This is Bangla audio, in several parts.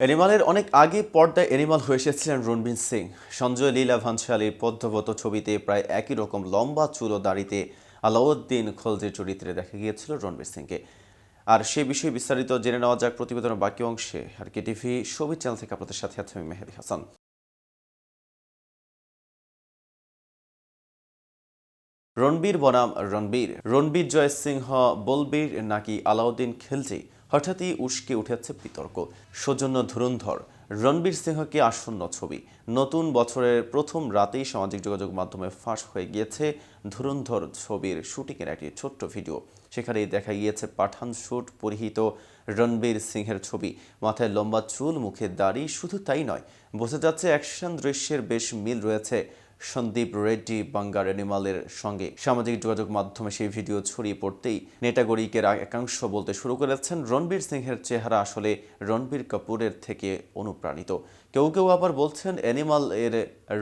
অ্যানিমালের অনেক আগে পর্দায় অ্যানিমাল হয়ে এসেছিলেন রণবীর সিং। সঞ্জয় লীলা ভানশালীর পদ্মবত ছবিতে প্রায় একই রকম লম্বা চুল ও দাড়িতে আলাউদ্দিন খলজির চরিত্রে দেখা গিয়েছিল রণবীর সিংকে। আর সে বিষয়ে বিস্তারিত জেনে নেওয়া যাক প্রতিবেদনের বাকি অংশে। আর কে টিভি ছবি চ্যানেল থেকে আপনাদের সাথে আছে আমি মেহেদি হাসান। রণবীর বনাম রণবীর। রণবীর জয় সিংহ বলবীর নাকি আলাউদ্দিন খিলজি? হঠাৎই উস্কে উঠেছে বিতর্ক। সৌজন্য ধুরন্ধর, রণবীর সিংহকে আসন্ন ছবি। নতুন বছরের প্রথম রাতেই সামাজিক যোগাযোগ মাধ্যমে ফাঁস হয়ে গিয়েছে ধুরন্ধর ছবির শুটিংয়ের একটি ছোট্ট ভিডিও। সেখানেই দেখা গিয়েছে পাঠান শুট পরিহিত রণবীর সিংহের ছবি। মাথায় লম্বা চুল, মুখে দাড়ি, শুধু তাই নয়, বোঝা যাচ্ছে অ্যাকশন দৃশ্যের বেশ মিল রয়েছে। সন্দীপ রেড্ডি বাঙ্গার অ্যানিমালের সঙ্গে সামাজিক যোগাযোগ মাধ্যমে সেই ভিডিও ছড়িয়ে পড়তেই নেটাগরিকের একাংশ বলতে শুরু করেছেন, রণবীর সিংহের চেহারা আসলে রণবীর কাপুরের থেকে অনুপ্রাণিত। কেউ কেউ আবার বলছেন, অ্যানিমাল এর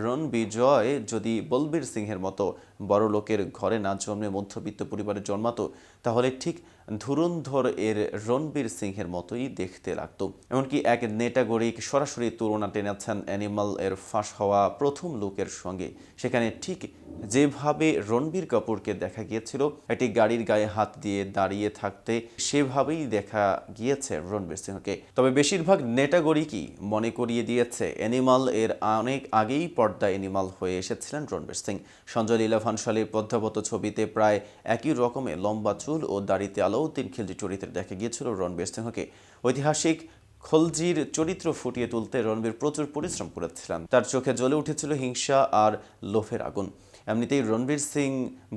রণবিজয় যদি বলবীর সিংহের মতো বড় লোকের ঘরে না জন্মে মধ্যবিত্ত পরিবারে জন্মাতো, তাহলে ঠিক ধুরন্ধর এর রণবীর সিংহের মতোই দেখতে লাগতো। এমনকি এক নেটাগরিক সরাসরি তুলনা টেনেছেন অ্যানিমাল এর ফাঁস হওয়া প্রথম লুকের সঙ্গে। সেখানে ঠিক যেভাবে রণবীর কাপুরকে দেখা গিয়েছিল, একটি গাড়ির গায়ে হাত দিয়ে দাঁড়িয়ে থাকতে সেভাবেই দেখা গিয়েছে রণবীর সিংহকে। তবে বেশিরভাগ নেটাগরিকই মনে করিয়ে দিয়েছে, অ্যানিমাল এর অনেক আগেই পর্দা অ্যানিমাল হয়ে এসেছিলেন রণবীর সিং। সঞ্জয় লীলা ভানশালীর পদ্মাবত ছবিতে প্রায় একই রকমের লম্বা চুল ও দাড়িতে আলাউদ্দিন খিলজি চরিত্রে দেখা গিয়েছিল রণবীর সিংহকে। ঐতিহাসিক খলজির চরিত্র ফুটিয়ে তুলতে রণবীর প্রচুর পরিশ্রম করেছিলেন। তার চোখে জ্বলে উঠেছিল হিংসা আর লোভের আগুন। এমনিতেই রণবীর সিং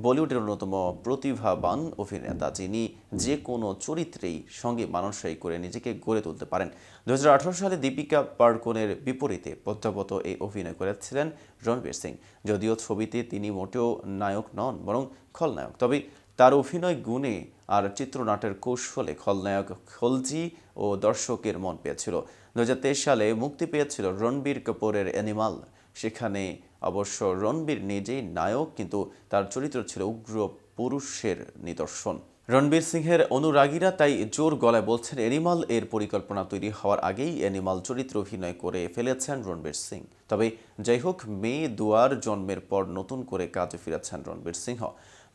বলিউডের অন্যতম প্রতিভাবান অভিনেতা, যিনি যে কোনো চরিত্রেই সঙ্গে মানসাই করে নিজেকে গড়ে তুলতে পারেন। দু হাজার আঠারো সালে দীপিকা পাড়কোনের বিপরীতে পদ্মাবত এই অভিনয় করেছিলেন রণবীর সিং। যদিও ছবিতে তিনি মোটেও নায়ক নন, বরং খলনায়ক। তবে তার অভিনয় গুণে আর চিত্রনাটের কৌশলে খলনায়ক খলজি ও দর্শকের মন পেয়েছিল। দু হাজার তেইশ সালে মুক্তি পেয়েছিল রণবীর কাপুরের অ্যানিমাল। সেখানে অবশ্য রণবীর নিজেই নায়ক, কিন্তু তার চরিত্র ছিল উগ্র পুরুষের নিদর্শন। রণবীর সিংহের অনুরাগীরা তাই জোর গলায় বলছেন অ্যানিমাল এর পরিকল্পনা তৈরি হওয়ার আগেই অ্যানিমাল চরিত্র অভিনয় করে ফেলেছেন রণবীর সিং। তবে যাই হোক মেয়ে দুয়ার জন্মের পর নতুন করে কাজে ফিরেছেন রণবীর সিংহ।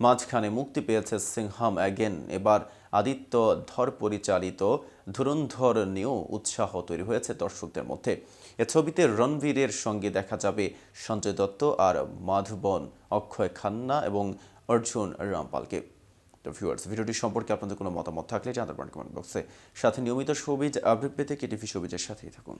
মাঝখানে মুক্তি পেয়েছে সিংহাম অ্যাগেন। এবার আদিত্য ধর পরিচালিত ধুরন্ধর নিয়েও উৎসাহ তৈরি হয়েছে দর্শকদের মধ্যে। এ ছবিতে রণবীরের সঙ্গে দেখা যাবে সঞ্জয় দত্ত আর মাধবন, অক্ষয় খান্না এবং অর্জুন রামপালকে। তো ভিউয়ার্স ভিডিওটি সম্পর্কে আপনাদের কোনো মতামত থাকলে জানাতে পারেন কমেন্ট বক্সে সাথে নিয়মিত সবিজ আপডেট পেতে কেটিভি সবিজের সাথেই থাকুন।